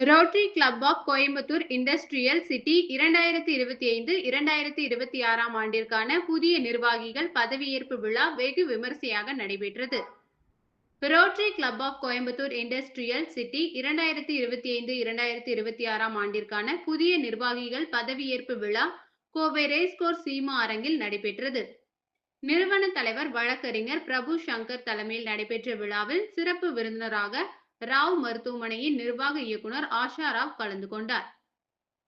Rotary club of Coimbatore industrial city இரண்டாயிரத்தி இருபத்தி ஐந்து இரண்டாயிரத்தி இருபத்தி ஆறாம் ஆண்டிற்கான புதிய நிர்வாகிகள் பதவியேற்பு விழா வெகு விமரிசையாக நடைபெற்றது. Rotary club of Coimbatore industrial city இரண்டாயிரத்தி இருபத்தி ஐந்து இரண்டாயிரத்தி இருபத்தி ஆறாம் ஆண்டிற்கான புதிய நிர்வாகிகள் பதவியேற்பு விழா கோவை ரேஸ்கோர் சீமா அரங்கில் நடைபெற்றது. நிறுவன தலைவர் வழக்கறிஞர் பிரபு சங்கர் தலைமையில் நடைபெற்ற விழாவில் சிறப்பு விருந்தினராக ராவ் மருத்துவமனையின் நிர்வாக இயக்குனர் ஆஷா ராவ் கலந்து கொண்டார்.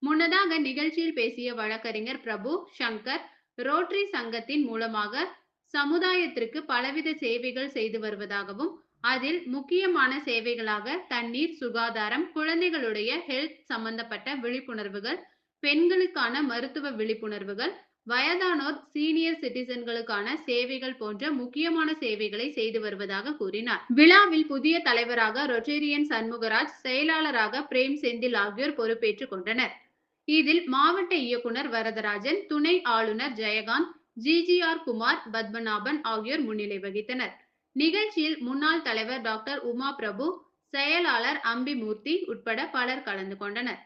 முன்னதாக நிகழ்ச்சியில் பேசிய வழக்கறிஞர் பிரபு சங்கர் ரோட்டரி சங்கத்தின் மூலமாக சமுதாயத்திற்கு பலவித சேவைகள் செய்து வருவதாகவும் அதில் முக்கியமான சேவைகளாக தண்ணீர் சுகாதாரம் குழந்தைகளுடைய ஹெல்த் சம்பந்தப்பட்ட விழிப்புணர்வுகள் பெண்களுக்கான மருத்துவ விழிப்புணர்வுகள் வயதானோர் சீனியர் சிட்டிசன்களுக்கான சேவைகள் போன்ற முக்கியமான சேவைகளை செய்து வருவதாக கூறினார். விழாவில் புதிய தலைவராக ரொட்டேரியன் சண்முகராஜ் செயலாளராக பிரேம் செந்தில் ஆகியோர் பொறுப்பேற்றுக் கொண்டனர். இதில் மாவட்ட இயக்குனர் வரதராஜன் துணை ஆளுநர் ஜெயகாந்த் ஜிஜிஆர் குமார் பத்மநாபன் ஆகியோர் முன்னிலை வகித்தனர். நிகழ்ச்சியில் முன்னாள் தலைவர் டாக்டர் உமா பிரபு செயலாளர் அம்பிமூர்த்தி உட்பட பலர் கலந்து கொண்டனர்.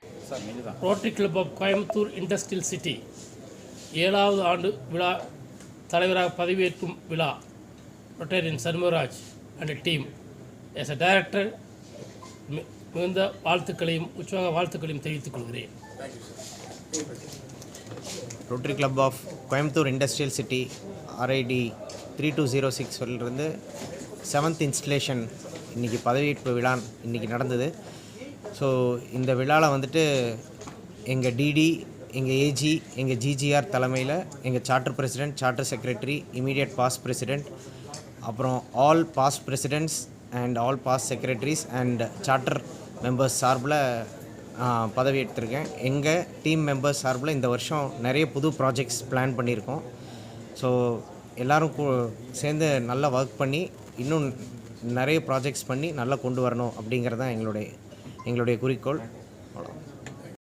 Rotary club of Coimbatore industrial city ஏழாவது ஆண்டு விழா தலைவராக பதவியேற்கும் விழா. Rotarian Shanmugaraj and team as a director மிகுந்த வாழ்த்துக்களையும் உற்சாக வாழ்த்துக்களையும் தெரிவித்துக் கொள்கிறேன். Rotary club of Coimbatore industrial city RID three two zero சிக்ஸ்லேருந்து seventh installation இன்றைக்கி பதவியேற்பு விழா இன்றைக்கி நடந்தது. ஸோ இந்த விழாவில் வந்துட்டு எங்கள் டிடி எங்கள் ஏஜி எங்கள் ஜிஜிஆர் தலைமையில் எங்கள் charter president charter secretary immediate past president அப்புறம் all past presidents and all past secretaries and charter members சார்பில் பதவி எடுத்திருக்கேன். எங்கள் டீம் மெம்பர்ஸ் சார்பில் இந்த வருஷம் நிறைய புது ப்ராஜெக்ட்ஸ் பிளான் பண்ணியிருக்கோம். ஸோ எல்லோரும் சேர்ந்து நல்லா ஒர்க் பண்ணி இன்னும் நிறைய ப்ராஜெக்ட்ஸ் பண்ணி நல்லா கொண்டு வரணும் அப்படிங்கிறது தான் எங்களுடைய எங்களுடைய குறிக்கோள். அவ்வளோ